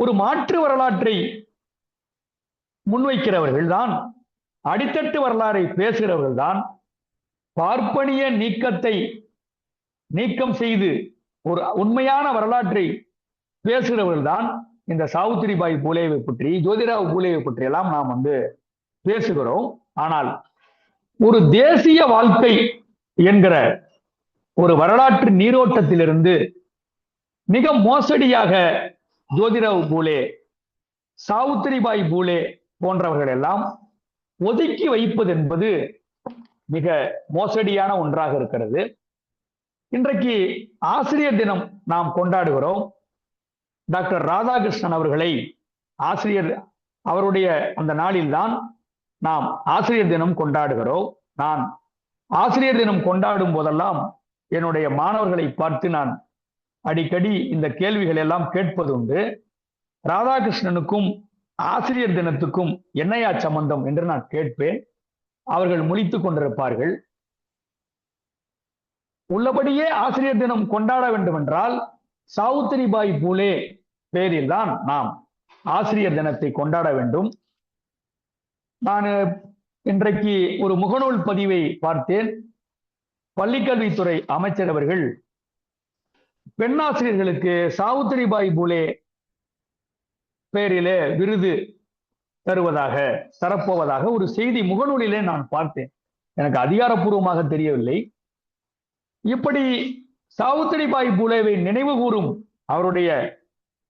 ஒரு மாற்று வரலாற்றை முன்வைக்கிறவர்கள் தான் அடித்தட்டு வரலாறை பேசுகிறவர்கள் தான் பார்ப்பனிய நீக்கத்தை நீக்கம் செய்து ஒரு உண்மையான வரலாற்றை பேசுகிறவர்கள் தான் இந்த சாவுத்திரிபாய் பூலேவை பற்றி ஜோதிராவ் பூலேவை பற்றி எல்லாம் நாம் வந்து பேசுகிறோம். ஆனால் ஒரு தேசிய வாழ்க்கை என்கிற ஒரு வரலாற்று நீரோட்டத்திலிருந்து மிக மோசடியாக ஜோதிராவ் பூலே சாவுத்திரிபாய் பூலே போன்றவர்கள் எல்லாம் ஒதுக்கி வைப்பது என்பது மிக மோசடியான ஒன்றாக இருக்கிறது. இன்றைக்கு ஆசிரியர் தினம் நாம் கொண்டாடுகிறோம். டாக்டர் ராதாகிருஷ்ணன் அவர்களை ஆசிரியர் அவருடைய அந்த நாளில்தான் நாம் ஆசிரியர் தினம் கொண்டாடுகிறோம். நான் ஆசிரியர் தினம் கொண்டாடும் போதெல்லாம் என்னுடைய மாணவர்களை பார்த்து நான் அடிக்கடி இந்த கேள்விகள் எல்லாம் கேட்பது உண்டு. ராதாகிருஷ்ணனுக்கும் ஆசிரியர் தினத்துக்கும் என்னையா சம்பந்தம் என்று நான் கேட்பேன். அவர்கள் முழித்து கொண்டிருப்பார்கள். உள்ளபடியே ஆசிரியர் தினம் கொண்டாட வேண்டும் என்றால் சாவுத்திரிபாய் பூலே பேரில்தான் நாம் ஆசிரியர் தினத்தை கொண்டாட வேண்டும். நான் இன்றைக்கு ஒரு முகநூல் பதிவை பார்த்தேன். பள்ளிக்கல்வித்துறை அமைச்சர் அவர்கள் பெண்ணாசிரியர்களுக்கு சாவுத்திரி பாய் பூலே பேரிலே விருது தருவதாக தரப்போவதாக ஒரு செய்தி முகநூலிலே நான் பார்த்தேன். எனக்கு அதிகாரப்பூர்வமாக தெரியவில்லை. இப்படி சாவுத்திரிபாய் பூலேவை நினைவு கூறும் அவருடைய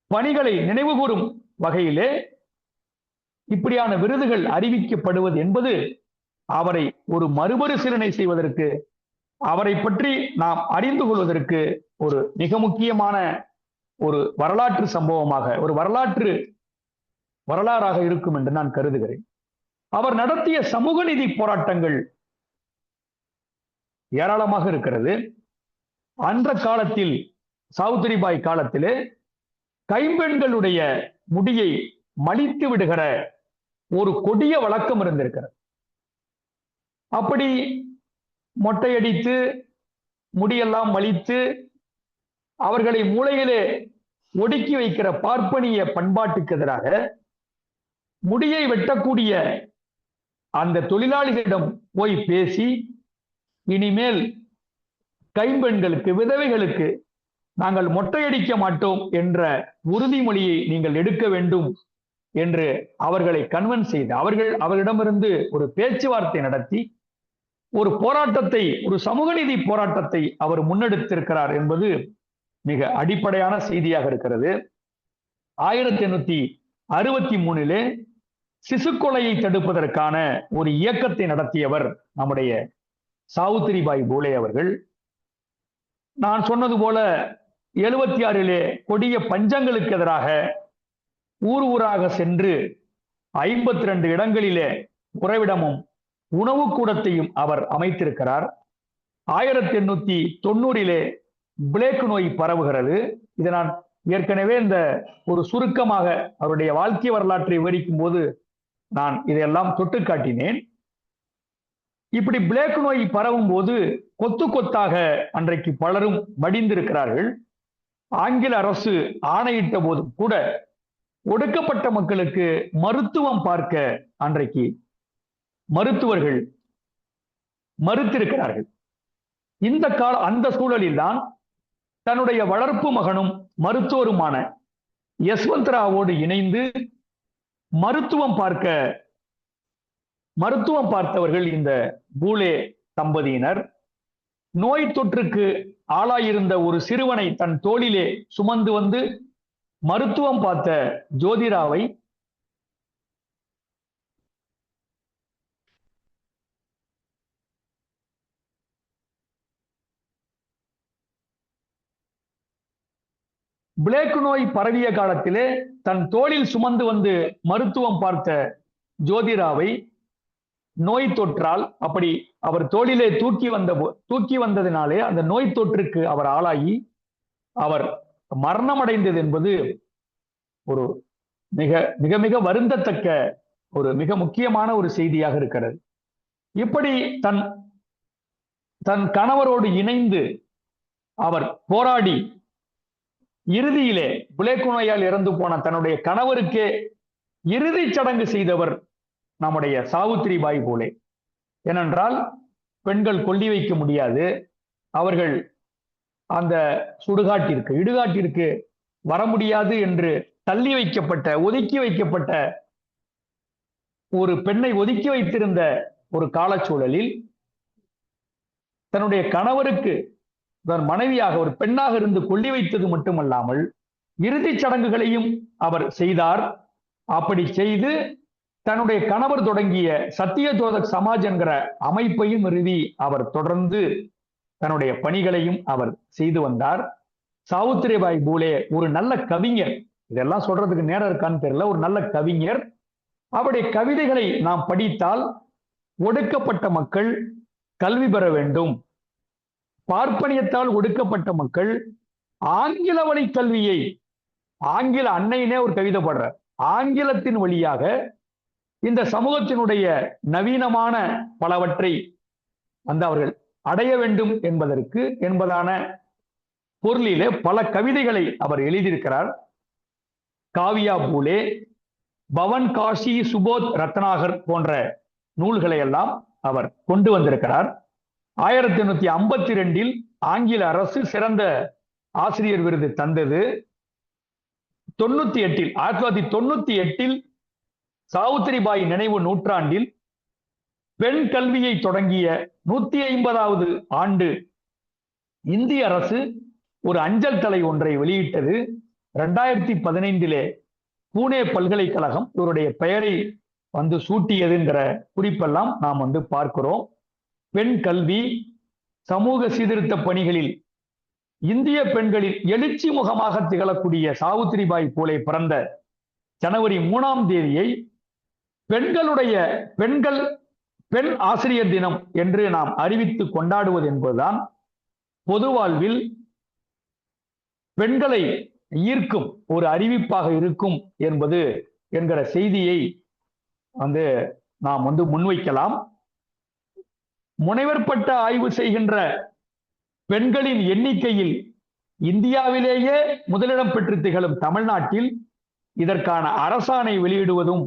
பணிகளை நினைவு கூறும் வகையிலே இப்படியான விருதுகள் அறிவிக்கப்படுவது என்பது அவரை ஒரு மறுபரிசீலனை செய்வதற்கு அவரை பற்றி நாம் அறிந்து கொள்வதற்கு ஒரு மிக முக்கியமான ஒரு வரலாற்று சம்பவமாக ஒரு வரலாற்று வரலாறாக இருக்கும் என்று நான் கருதுகிறேன். அவர் நடத்திய சமூக நீதி போராட்டங்கள் ஏராளமாக இருக்கிறது. அன்ற காலத்தில் சாவுத்திரிபாய் காலத்திலே கைம்பெண்களுடைய முடியை மலித்து விடுகிற ஒரு கொடிய வழக்கம் இருந்திருக்கிறது. அப்படி மொட்டையடித்து முடியெல்லாம் வலித்து அவர்களை மூளையிலே ஒடுக்கி வைக்கிற பார்ப்பனிய பண்பாட்டுக்கு எதிராக முடியை வெட்டக்கூடிய அந்த தொழிலாளிகளிடம் போய் பேசி இனிமேல் கைம்பெண்களுக்கு விதவைகளுக்கு நாங்கள் மொட்டையடிக்க மாட்டோம் என்ற உறுதிமொழியை நீங்கள் எடுக்க வேண்டும் என்று அவர்களை கன்வென்ஸ் செய்து அவர்கள் அவரிடமிருந்து ஒரு பேச்சுவார்த்தை நடத்தி ஒரு போராட்டத்தை ஒரு சமூக நீதி போராட்டத்தை அவர் முன்னெடுத்திருக்கிறார் என்பது மிக அடிப்படையான செய்தியாக இருக்கிறது. ஆயிரத்தி எண்ணூத்தி அறுபத்தி மூணிலே சிசு கொலையை தடுப்பதற்கான ஒரு இயக்கத்தை நடத்தியவர் நம்முடைய சாவுத்திரிபாய் பூலே அவர்கள். நான் சொன்னது போல எழுபத்தி ஆறிலே கொடிய பஞ்சங்களுக்கு எதிராக ஊர் ஊராக சென்று ஐம்பத்தி ரெண்டு இடங்களிலே உறைவிடமும் உணவு கூடத்தையும் அவர் அமைத்திருக்கிறார். ஆயிரத்தி எண்ணூத்தி தொண்ணூறிலே பிளேக் நோய் பரவுகிறது. இதை நான் ஏற்கனவே இந்த ஒரு சுருக்கமாக அவருடைய வாழ்க்கை வரலாற்றை விவரிக்கும் போது நான் இதையெல்லாம் தொட்டு காட்டினேன். இப்படி பிளேக் நோய் பரவும் போது கொத்து கொத்தாக அன்றைக்கு பலரும் மடிந்திருக்கிறார்கள் ஆங்கில அரசு ஆணையிட்ட போதும் கூட ஒடுக்கப்பட்ட மக்களுக்கு மருத்துவம் பார்க்க அன்றைக்கு மருத்துவர்கள் மறுத்திருக்கிறார்கள். இந்த கால அந்த சூழலில் தான் தன்னுடைய வளர்ப்பு மகனும் மருத்துவருமான யஸ்வந்த்ராவோடு இணைந்து மருத்துவம் பார்க்க மருத்துவம் பார்த்தவர்கள் இந்த பூலே தம்பதியினர். நோய் தொற்றுக்கு ஆளாயிருந்த ஒரு சிறுவனை தன் தோளிலே சுமந்து வந்து மருத்துவம் பார்த்த ஜோதிராவை பிளேக் நோய் பரவிய காலத்திலே தன் தோளில் சுமந்து வந்து மருத்துவம் பார்த்த ஜோதிராவை நோய் தொற்றால் அப்படி அவர் தோளிலே தூக்கி வந்த தூக்கி வந்ததினாலே அந்த நோய் தொற்றுக்கு அவர் ஆளாகி அவர் மரணமடைந்தது என்பது ஒரு மிக மிக மிக வருந்தத்தக்க ஒரு மிக முக்கியமான ஒரு செய்தியாக இருக்கிறது. இப்படி தன் தன் கணவரோடு இணைந்து அவர் போராடி இறுதியிலே புலேக்கு நோயால் இறந்து போன தன்னுடைய கணவருக்கே இறுதி சடங்கு செய்தவர் நம்முடைய சாவுத்திரிபாய் போலே. ஏனென்றால் பெண்கள் கொல்லி வைக்க முடியாது. அவர்கள் அந்த சுடுகாட்டிற்கு இடுகாட்டிற்கு வர முடியாது என்று தள்ளி வைக்கப்பட்ட ஒதுக்கி வைக்கப்பட்ட ஒரு பெண்ணை ஒதுக்கி வைத்திருந்த ஒரு காலச்சூழலில் தன்னுடைய கணவருக்கு தன் மனைவியாக ஒரு பெண்ணாக இருந்து கொள்ளி வைத்தது மட்டுமல்லாமல் இறுதிச் சடங்குகளையும் அவர் செய்தார். அப்படி செய்து தன்னுடைய கணவர் தொடங்கிய சத்தியஜோதக் சமாஜ் என்கிற அமைப்பையும் நிறுவி அவர் தொடர்ந்து தன்னுடைய பணிகளையும் அவர் செய்து வந்தார். சாவுத்திரிபாய் பூலே ஒரு நல்ல கவிஞர். இதெல்லாம் சொல்றதுக்கு நேரம் இருக்கான்னு தெரியல. ஒரு நல்ல கவிஞர். அவருடைய கவிதைகளை நாம் படித்தால் ஒடுக்கப்பட்ட மக்கள் கல்வி பெற வேண்டும். பார்ப்பனியத்தால் ஒடுக்கப்பட்ட மக்கள் ஆங்கில வழி கல்வியை ஆங்கில அன்னையினே ஒரு கவிதை படுற ஆங்கிலத்தின் வழியாக இந்த சமூகத்தினுடைய நவீனமான பலவற்றை வந்து அவர்கள் அடைய வேண்டும் என்பதற்கு என்பதான பொருளிலே பல கவிதைகளை அவர் எழுதியிருக்கிறார். காவியா பூலே பவன் காஷி சுபோத் ரத்னாகர் போன்ற நூல்களை எல்லாம் அவர் கொண்டு வந்திருக்கிறார். ஆயிரத்தி எண்ணூத்தி ஐம்பத்தி ரெண்டில் ஆங்கில அரசு சிறந்த ஆசிரியர் விருது தந்தது. தொண்ணூத்தி எட்டில் ஆயிரத்தி தொள்ளாயிரத்தி தொண்ணூத்தி எட்டில் சாவுத்திரிபாய் நினைவு நூற்றாண்டில் பெண் கல்வியை தொடங்கிய நூத்தி ஐம்பதாவது ஆண்டு இந்திய அரசு ஒரு அஞ்சல் தலை ஒன்றை வெளியிட்டது. ரெண்டாயிரத்தி பதினைந்திலே பூனே பல்கலைக்கழகம் இவருடைய பெயரை வந்து சூட்டியதுங்கிற குறிப்பெல்லாம் நாம் வந்து பார்க்கிறோம். பெண் கல்வி சமூக சீர்திருத்த பணிகளில் இந்திய பெண்களில் எழுச்சி முகமாக திகழக்கூடிய சாவுத்திரிபாய் போலே பிறந்த ஜனவரி மூணாம் தேதியை பெண்களுடைய பெண்கள் பெண் ஆசிரியர் தினம் என்று நாம் அறிவித்து கொண்டாடுவது என்பதுதான் பொது வாழ்வில் பெண்களை ஈர்க்கும் ஒரு அறிவிப்பாக இருக்கும் என்பது என்கிற செய்தியை வந்து நாம் வந்து முன்வைக்கலாம். முனைவர் பட்ட ஆய்வு செய்கின்ற பெண்களின் எண்ணிக்கையில் இந்தியாவிலேயே முதலிடம் பெற்று திகழும் தமிழ்நாட்டில் இதற்கான அரசாணை வெளியிடுவதும்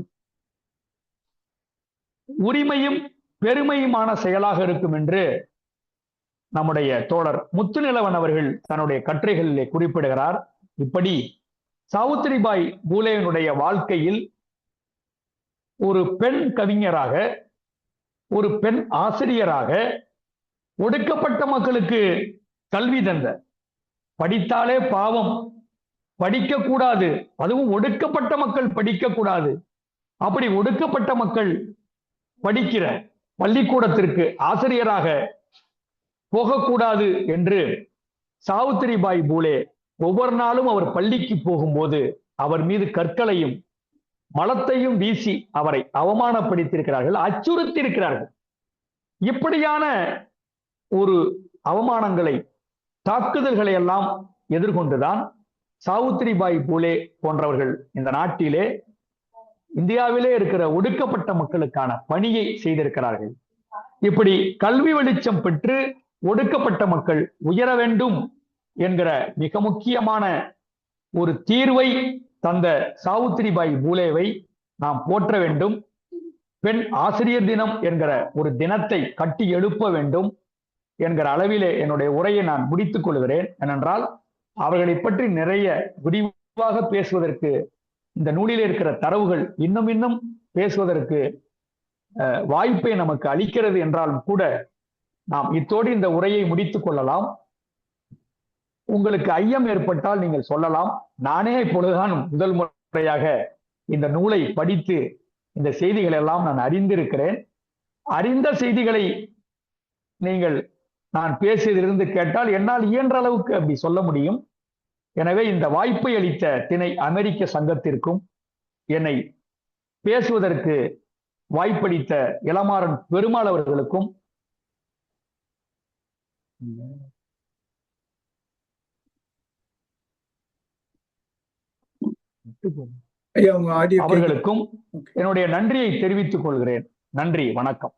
உரிமையும் பெருமையுமான செயலாக இருக்கும் என்று நம்முடைய தோழர் முத்துநிலவன் அவர்கள் தன்னுடைய கட்டுரைகளிலே குறிப்பிடுகிறார். இப்படி சாவுத்திரிபாய் பூலேனுடைய வாழ்க்கையில் ஒரு பெண் கவிஞராக ஒரு பெண் ஆசிரியராக ஒடுக்கப்பட்ட மக்களுக்கு கல்வி தந்த. படித்தாலே பாவம். படிக்க கூடாது. அதுவும் ஒடுக்கப்பட்ட மக்கள் படிக்க கூடாது. அப்படி ஒடுக்கப்பட்ட மக்கள் படிக்கிற பள்ளிக்கூடத்திற்கு ஆசிரியராக போகக்கூடாது என்று சாவித்திரிபாய் பூலே ஒவ்வொரு நாளும் அவர் பள்ளிக்கு போகும்போது அவர் மீது கற்களையும் மலத்தையும் வீசி அவரை அவமானப்படுத்தியிருக்கிறார்கள் அச்சுறுத்தி இருக்கிறார்கள் இப்படியான ஒரு அவமானங்களை தாக்குதல்களை எல்லாம் எதிர்கொண்டுதான் சாவுத்திரிபாய் பூலே போன்றவர்கள் இந்த நாட்டிலே இந்தியாவிலே இருக்கிற ஒடுக்கப்பட்ட மக்களுக்கான பணியை செய்திருக்கிறார்கள். இப்படி கல்வி வெளிச்சம் பெற்று ஒடுக்கப்பட்ட மக்கள் உயர வேண்டும் என்கிற மிக முக்கியமான ஒரு தீர்வை தந்த சாவுத்திரிபாய் பூலேவை நாம் போற்ற வேண்டும். பெண் ஆசிரியர் தினம் என்கிற ஒரு தினத்தை கட்டி எழுப்ப வேண்டும் என்கிற அளவிலே என்னுடைய உரையை நான் முடித்துக் கொள்கிறேன். ஏனென்றால் அவர்களை பற்றி நிறைய விரிவாக பேசுவதற்கு இந்த நூலில் இருக்கிற தரவுகள் இன்னும் இன்னும் பேசுவதற்கு வாய்ப்பை நமக்கு அளிக்கிறது என்றாலும் கூட நாம் இத்தோடு இந்த உரையை முடித்துக் கொள்ளலாம். உங்களுக்கு ஐயம் ஏற்பட்டால் நீங்கள் சொல்லலாம். நானே இப்பொழுதுதான் முதல் முறையாக இந்த நூலை படித்து இந்த செய்திகள் எல்லாம் நான் அறிந்திருக்கிறேன். அறிந்த செய்திகளை நீங்கள் நான் பேசியதிலிருந்து கேட்டால் என்னால் இயன்ற அளவுக்கு அப்படி சொல்ல முடியும். எனவே இந்த வாய்ப்பை அளித்த திணை அமெரிக்க சங்கத்திற்கும் என்னை பேசுவதற்கு வாய்ப்பளித்த இளமாறன் பெருமாள் அவர்களுக்கும் அவர்களுக்கும் என்னுடைய நன்றியை தெரிவித்துக் கொள்கிறேன். நன்றி வணக்கம்.